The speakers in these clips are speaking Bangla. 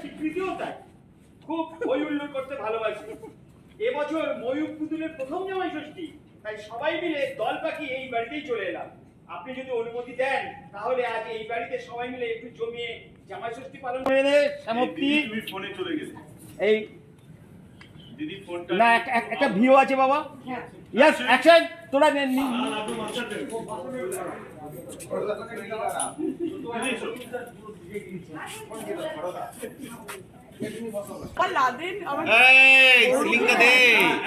স্বীকৃতিও তাই। খুব হই হুল্লোড় করতে ভালোবাসি। এবছর ময়ূর পুতুলের প্রথম জামাই ষষ্ঠী তাই সবাই মিলে দল পাখি এই বাড়িতেই চলে এলাম। আপনি যদি অনুমতি দেন তাহলে আজ এই বাড়িতে সবাই মিলে একটু জমিয়ে জামাই ষষ্ঠী পালন করে দে সমাপ্তি দিদি, তুমি ফোনে চলে গেলে। এই দিদি ফোনটা না একটা ভিও আছে বাবা। ইয়াস অ্যাকশন তোরা নে নি। দিদি, এসো। এই সিলিংটা দে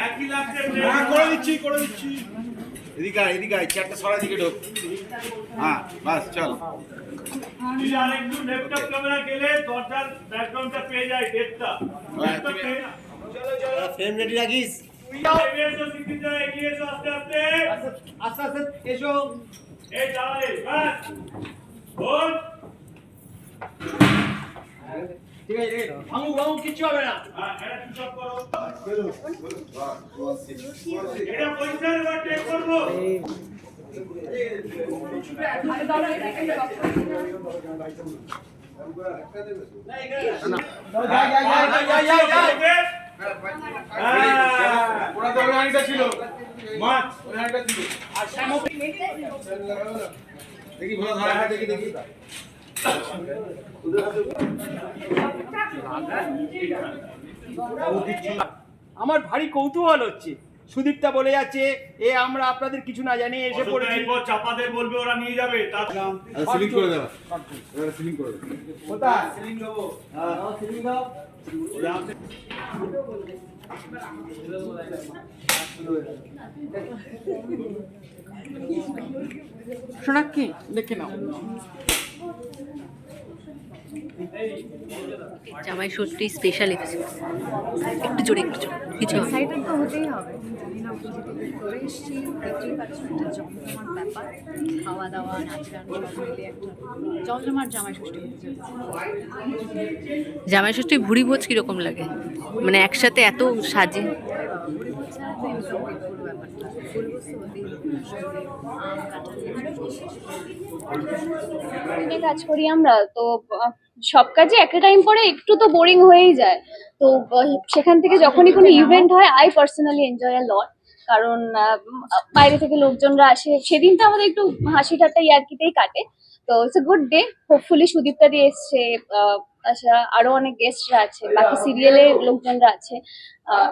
একই লাগছে হ্যাঁ করে দিচ্ছি করে দিচ্ছি এদিকে আয়, এদিকে আয়, চেয়ারটা সরা দিকে ঢোক হ্যাঁ বাস চল দিদি, আর একটু ল্যাপটপ ক্যামেরা গেলে দরজার ব্যাকগ্রাউন্ডটা পেয়ে যায় ডেটটা হ্যাঁ, ল্যাপটপ তুমি- পেয়ে না। চলো চলো ফ্রেম রেডি রাখিস এগিয়ে এসো, সিকিমরা, এগিয়ে এসো, আস্তে আস্তে। আস্তে আস্তে এসো এই দাঁড়ালে, ব্যাস। ঠিক আছে ভাঙু ভাঙু কিচ্ছু হবে না হ্যাঁ, এটা করো। এটা এবার টেক করব। হ্যাঁ। ছিল মাছ ছিল আর দেখি ভালো দেখি দেখি আমার ভারী কৌতূহল হচ্ছে। সুদীপটা বলে যাচ্ছে এ আমরা আপনাদের কিছু না জানি এসে পড়েছি। চাপাদের বলবে ওরা নিয়ে যাবে। তা- সিলিং করে এবারে সিলিং করে দেওয়া কোথায়? সিলিং দেবো। হ্যাঁ। সিলিং দাও। সোনাক্ষী দেখে নাও। জামাই ষষ্ঠী স্পেশাল এপিসোড একটু জোরে একটু জোরে কিছু। এক্সাইটেড তো হতেই হবে। জানি না করে এসেছি দেখতেই পাচ্ছি একটা জমজমাট ব্যাপার খাওয়া দাওয়া নাচ গান মিলে একটা জমজমাট জামাই ষষ্ঠী জামাই ষষ্ঠী ভুড়ি ভোজ কীরকম লাগে? মানে একসাথে এত সাজে? কাজ করি আমরা তো সব কাজে একটা টাইম পরে একটু তো বোরিং হয়েই যায়। তো সেখান থেকে যখনই কোনো ইভেন্ট হয় I personally enjoy a lot কারণ বাইরে থেকে লোকজনরা আসে। সেদিনটা আমাদের একটু হাসি ঠাট্টা ইয়ার্কিতেই কাটে। তো it's a good day hopefully Sudipta দিয়ে এসছে আচ্ছা আরও অনেক গেস্টরা আছে বাকি সিরিয়ালের লোকজনরা আছে।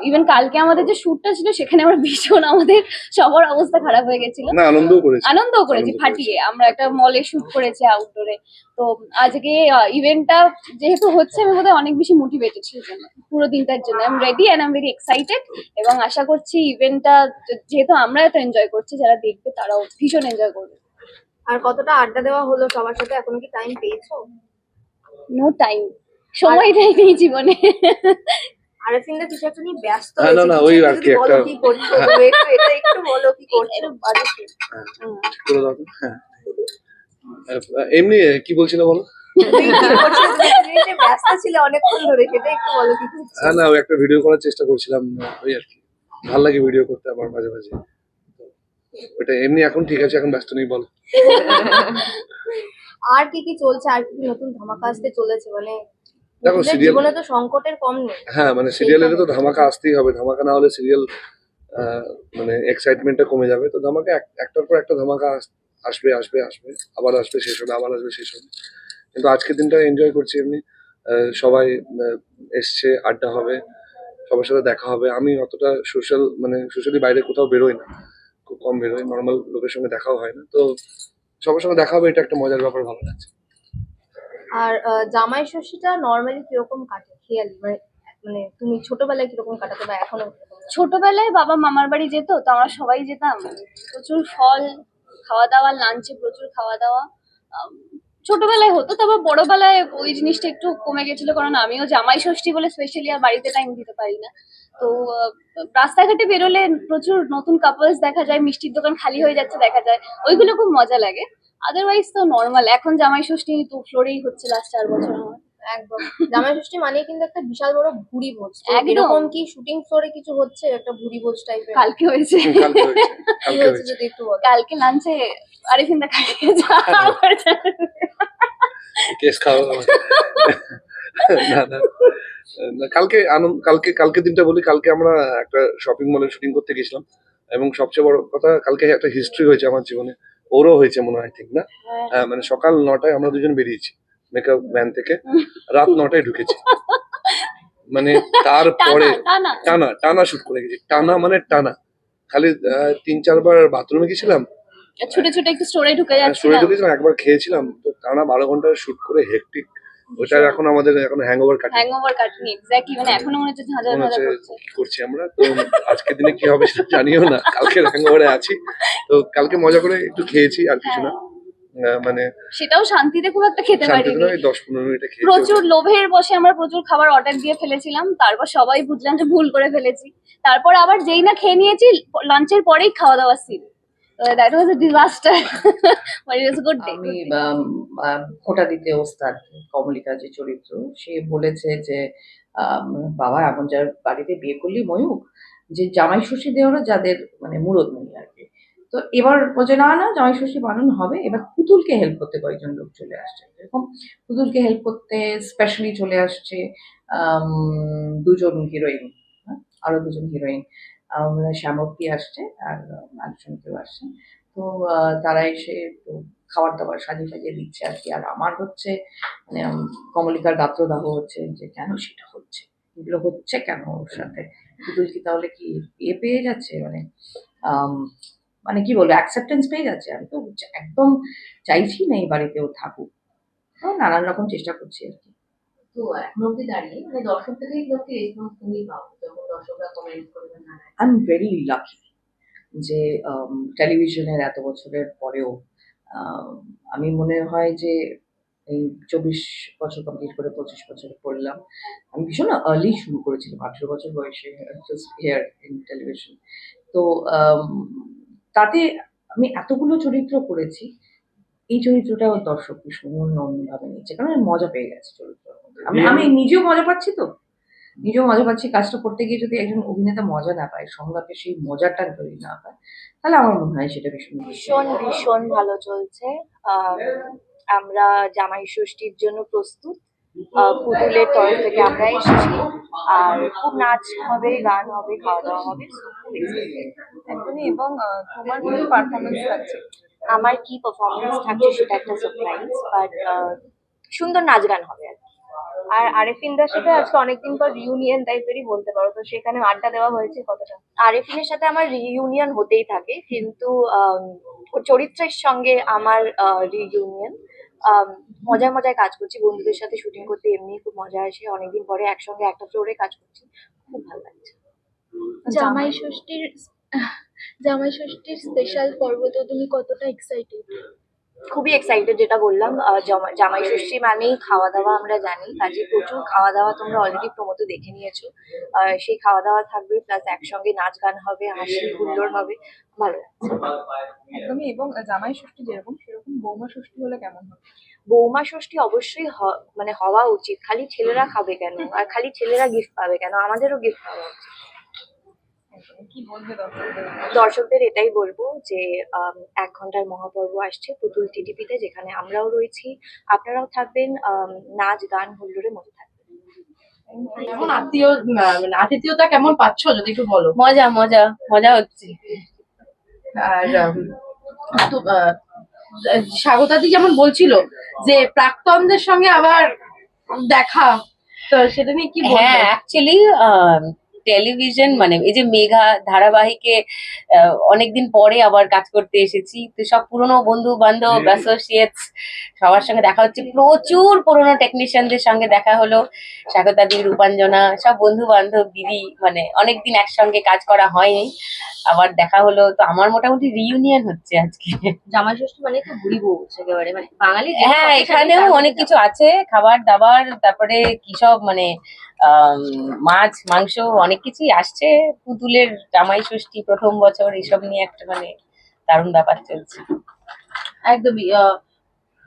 ইভেন কালকে আমাদের যে শুটটা ছিল সেখানে আমরা ভীষণ আমাদের সবার অবস্থা খারাপ হয়ে গেছিল। আনন্দও করেছি। আনন্দও করেছি ফাটিয়ে আমরা একটা মলে শুট করেছি আউটডোরে তো আজকে ইভেন্টটা যেহেতু হচ্ছে আমি বোধহয় অনেক বেশি মোটিভেটেড সেই জন্য পুরো দিনটার জন্য। I am ready and I am very excited এবং আশা করছি ইভেন্টটা যেহেতু আমরা এত এনজয় করছি যারা দেখবে তারাও ভীষণ এনজয় করবে। আর কতটা আড্ডা দেওয়া হলো সবার সাথে? এখনও কি টাইম পেয়েছ? নো টাইম সময়টাই নেই জীবনে। আরেফিনদা কিছু একটা নিয়ে ব্যস্ত হ্যাঁ, না, না, ওই আর কি বলো একটা- কি করছ এটা একটু বলো কি করছ বাড়িতে। করে দাও হ্যাঁ। এমনি কি বলছিল বলো? ব্যস্ত ছিলে অনেকক্ষণ ধরে সেটা একটু বলো কি হ্যাঁ না ওই একটা ভিডিও করার চেষ্টা করছিলাম ওই আর কি। ভালো লাগে ভিডিও করতে আমার মাঝে মাঝে। ওটা এমনি এখন ঠিক আছে এখন ব্যস্ত নেই বলো। আর কি কি চলছে আর কি নতুন ধামাকা আসতে চলেছে? মানে দেখো, serial- জীবনে তো সংকটের কম নেই। হ্যাঁ মানে সিরিয়ালের তো ধামাকা আসতেই হবে। ধামাকা না হলে সিরিয়াল মানে এক্সাইটমেন্টটা কমে যাবে। তো ধামাকা একটার পর একটা ধামাকা আসবে আসবে আসবে। আবার আসবে শেষ হবে আবার আসবে শেষ হবে। কিন্তু আজকের দিনটা এনজয় করছি এমনি সবাই এসছে আড্ডা হবে। সবার সাথে দেখা হবে। আমি অতটা সোশ্যাল মানে সোশ্যালি বাইরে কোথাও বেরোই না। খুব কম বেরোই। নর্মাল লোকের সঙ্গে দেখাও হয় না। তো সবার সঙ্গে দেখা হবে এটা একটা মজার ব্যাপার ভালো লাগছে। আর আহ, জামাই ষষ্ঠীটা নর্মালি কীরকম কাটে? খেয়ালি মানে মানে তুমি ছোটবেলায় কীরকম কাটাতে বা এখনও ছোটবেলায় বাবা মামার বাড়ি যেত তো আমরা সবাই যেতাম। প্রচুর ফল খাওয়া দাওয়া লাঞ্চে প্রচুর খাওয়া দাওয়া ছোটবেলায় হতো তারপর বড়বেলায় ওই জিনিসটা একটু কমে গেছিল, কারণ আমিও জামাই ষষ্ঠী বলে স্পেশালি আর বাড়িতে টাইম দিতে পারি না। তো রাস্তাঘাটে বেরোলে প্রচুর নতুন কাপলস দেখা যায়, মিষ্টির দোকান খালি হয়ে যাচ্ছে দেখা যায়, ওইগুলো খুব মজা লাগে। আদারওয়াইজ তো নর্মাল এখন জামাই ষষ্ঠী তো ফ্লোরেই হচ্ছে লাস্ট চার বছর আমার। একদম। জামাই ষষ্ঠী মানে কিন্তু একটা বিশাল বড় ভুড়ি ভোজ। এরকম কি শুটিং ফ্লোরে কিছু হচ্ছে? একটা ভুড়ি ভোজ টাইপের কালকে হয়েছে। কালকে হয়েছে কালকে হয়েছে হয়েছে। যদি একটু কালকে লাঞ্চে আরিফিনদা খাইয়ে যা কেস খাওয়া না না। না, কালকে আনন্দ কালকে কালকে দিনটা বলি কালকে আমরা একটা শপিং মলে শুটিং করতে গেছিলাম এবং সবচেয়ে বড় কথা কালকে একটা হিস্ট্রি হয়েছে আমার জীবনে। ওরও হয়েছে মনে হয় ঠিক না? হ্যাঁ মানে সকাল নটায় আমরা দুজন বেরিয়েছি। মেকআপ ভ্যান থেকে রাত নটায় ঢুকেছি। মানে তারপরে টানা টানা। শুট করে গেছি। টানা মানে টানা। খালি তিন চারবার বাথরুমে গেছিলাম। ছুটে ছুটে একটু স্টোরে ঢুকে স্টোরে ঢুকেছিলাম একবার খেয়েছিলাম। তো টানা বারো ঘণ্টা শুট করে হেকটিক ওটা এখন আমাদের এখন হ্যাং ওভার হ্যাংওভার কাটনি এক্স্যাক্টলি মানে এখনও মনে হচ্ছে ঝাঁঝা ঝাঁঝা করছে। করছি আমরা? তো আজকের দিনে কি হবে সেটা জানিও না। কালকে হ্যাং ওভারে আছি। তো কালকে মজা করে একটু খেয়েছি আর কিছু না। আহ, মানে সেটাও শান্তিতে খুব একটা খেতে পারিনি। দশ পনেরো মিনিটে প্রচুর লোভের বসে আমরা প্রচুর খাবার অর্ডার দিয়ে ফেলেছিলাম তারপর সবাই বুঝলাম যে ভুল করে ফেলেছি। তারপর আবার যেই না খেয়ে নিয়েছি লাঞ্চের পরেই খাওয়া দাওয়া seal that was a disaster but it was good day আমি দিতে ওস্তাদ কমলিকা যে চরিত্র সে বলেছে যে বাবা এমন যার বাড়িতে বিয়ে করলি ময়ূক যে জামাই ষষ্ঠী দেওয়ারও যাদের মানে মুরত নেই আর কি। তো এবার বলছে না না জামাই ষষ্ঠী বানানো হবে। এবার পুতুলকে হেল্প করতে কয়েকজন লোক চলে আসছে। এরকম পুতুলকে হেল্প করতে স্পেশালি চলে আসছে দুজন হিরোইন আরও দুজন হিরোইন শ্যামপ্তি আসছে আর আরেকজন কেউ আসছে। তো তারা এসে তো খাবার দাবার সাজিয়ে সাজিয়ে দিচ্ছে আর কি। আর আমার হচ্ছে মানে কমলিকার গাত্রদাহ হচ্ছে যে, কেন সেটা হচ্ছে? এগুলো হচ্ছে কেন ওর সাথে? পুতুল কি তাহলে কি এ পেয়ে যাচ্ছে? মানে মানে কি বলব অ্যাকসেপ্টেন্স পেয়ে যাচ্ছে। আমি তো একদম চাইছি না এই বাড়িতে ও থাকুক। তো নানান রকম চেষ্টা করছি আর কি। তো এখন অব্দি দাঁড়িয়ে মানে দর্শক থেকেই লোককে রেসপন্স তুমি পাও? যখন দর্শকরা কমেন্ট করবে না আই এম ভেরি লাকি যে টেলিভিশনের এত বছরের পরেও আম, আমি মনে হয় যে এই চব্বিশ বছর কমপ্লিট করে পঁচিশ বছরে পড়লাম। আমি ভীষণ আর্লি শুরু করেছিলাম আঠেরো বছর বয়সে হেয়ার ইন টেলিভিশন তো আম, তাতে আমি এতগুলো চরিত্র করেছি এই চরিত্রটাও দর্শক ভীষণ অন্যভাবে নিচ্ছে কারণ আমি মজা পেয়ে গেছে চরিত্র আমি আমি নিজেও মজা পাচ্ছি তো। নিজেও মজা পাচ্ছি কাজটা করতে গিয়ে যদি একজন অভিনেতা মজা না পায় সংলাপে সেই মজাটা যদি না পায় তাহলে আমার মনে হয় সেটা ভীষণ ভীষণ ভীষণ ভালো চলছে। আহ, আমরা জামাই ষষ্ঠীর জন্য প্রস্তুত। পুতুলের তরফ থেকে আমরা এসেছি। আর খুব নাচ হবে গান হবে খাওয়া দাওয়া হবে একদমই এবং তোমার কোনো পারফরমেন্স থাকছে? আমার কি পারফরমেন্স থাকছে সেটা একটা সারপ্রাইজ বাট সুন্দর নাচ গান হবে আর। আর আরেফিনদার সাথে আজকে অনেকদিন পর রিউনিয়ন টাইপেরই বলতে পারো তো সেখানে আড্ডা দেওয়া হয়েছে কতটা? আরেফিনের সাথে আমার রিইউনিয়ন হতেই থাকে কিন্তু চরিত্রের সঙ্গে আমার রিইউনিয়ন মজায় মজায় কাজ করছি। বন্ধুদের সাথে শুটিং করতে এমনি খুব মজা আসে অনেকদিন পরে একসঙ্গে একটা ফ্লোরে কাজ করছি। খুব ভালো লাগছে। জামাই ষষ্ঠীর জামাই ষষ্ঠীর স্পেশাল পর্ব তো তুমি কতটা এক্সাইটেড খুবই এক্সাইটেড যেটা বললাম জামাই ষষ্ঠী মানেই খাওয়া দাওয়া আমরা জানি। কাজে প্রচুর খাওয়া দাওয়া তোমরা অলরেডি প্রমোতে দেখে নিয়েছো। সেই খাওয়া দাওয়া থাকবে প্লাস একসঙ্গে নাচ গান হবে হাসি হুল্লোড় হবে ভালো লাগছে। একদমই এবং জামাই ষষ্ঠী যেরকম সেরকম বৌমা ষষ্ঠী হলে কেমন হবে বৌমা ষষ্ঠী অবশ্যই মানে হওয়া উচিত। খালি ছেলেরা খাবে কেন? আর খালি ছেলেরা গিফট পাবে কেন? আমাদেরও গিফট পাওয়া উচিত। দর্শকদের দর্শকদের এটাই বলব যে এক ঘণ্টার মহাপর্ব আসছে পুতুল টিটিপিতে যেখানে আমরাও রয়েছি। আপনারাও থাকবেন নাচ গান হুল্লোড়ে মধ্যে থাকবেন কেমন আত্মীয় আতিথেয়তা কেমন পাচ্ছ যদি একটু বলো? মজা মজা মজা হচ্ছে। আর স্বাগতাদি যেমন বলছিল যে প্রাক্তনদের সঙ্গে আবার দেখা তো সেটা নিয়ে কি হ্যাঁ অ্যাকচুয়ালি টেলিভিশন মানে এই যে মেঘা ধারাবাহিকে আহ, অনেকদিন পরে আবার কাজ করতে এসেছি। তো সব পুরনো বন্ধু বান্ধব অ্যাসোসিয়েটস সবার সঙ্গে দেখা হচ্ছে। প্রচুর পুরনো টেকনিশিয়ানদের সঙ্গে দেখা হলো। স্বাগতা দি রূপাঞ্জনা সব বন্ধু বান্ধব দিদি মানে অনেকদিন একসঙ্গে কাজ করা হয়নি। আবার দেখা হলো। তো আমার মোটামুটি রিইউনিয়ন হচ্ছে আজকে। জামাই ষষ্ঠী মানে তো বউ একেবারে মানে বাঙালি হ্যাঁ এখানেও অনেক কিছু আছে। খাবার দাবার তারপরে কি সব মানে মাছ মাংস অনেক কিছুই আসছে। পুতুলের জামাই ষষ্ঠী প্রথম বছর এসব নিয়ে একটা মানে দারুণ ব্যাপার চলছে। একদমই আহ,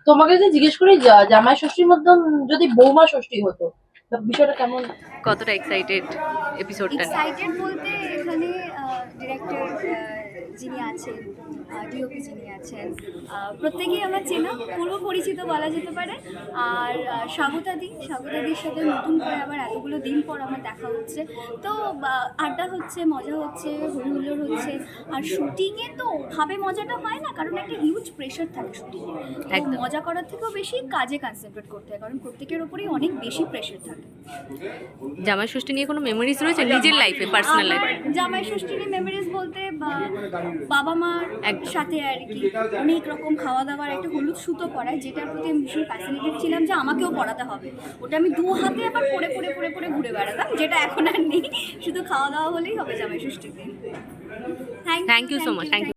তোমাকে যদি জিজ্ঞেস করি জামাই ষষ্ঠীর মধ্যে যদি বৌমা ষষ্ঠী হতো বিষয়টা কেমন? কতটা এক্সাইটেড এপিসোডটা এক্সাইটেড বলতে এখানে ডিরেক্টর যিনি আছেন ডিওপি যিনি আছেন প্রত্যেকেই আমার চেনা পূর্ব পরিচিত বলা যেতে পারে। আর স্বাগতাদি স্বাগতাদির সাথে নতুন করে আবার এতগুলো দিন পর আমার দেখা হচ্ছে। তো আড্ডা হচ্ছে মজা হচ্ছে হুল্লোড় হচ্ছে আর শুটিংয়ে তো ওভাবে মজাটা হয় না কারণ একটা হিউজ প্রেশার থাকে শুটিংয়ে একদম। মজা করার থেকেও বেশি কাজে কনসেন্ট্রেট করতে হয় কারণ প্রত্যেকের ওপরেই অনেক বেশি প্রেশার থাকে। জামাই ষষ্ঠী নিয়ে কোনো মেমোরিজ রয়েছে? নিজের লাইফে পার্সোনাল লাইফে জামাই ষষ্ঠীর মেমোরিজ বলতে বাবা মার একসাথে সাথে আর কি অনেক রকম খাওয়া দাওয়ার একটা হলুদ সুতো পরায় যেটার প্রতি আমি ভীষণ ফ্যাসিনেটেড ছিলাম যে আমাকেও পড়াতে হবে। ওটা আমি দু হাতে আবার পরে পরে পরে পরে ঘুরে বেড়াতাম যেটা এখন আর নেই। শুধু খাওয়া দাওয়া হলেই হবে জামাই ষষ্ঠীতে thank you so much thank you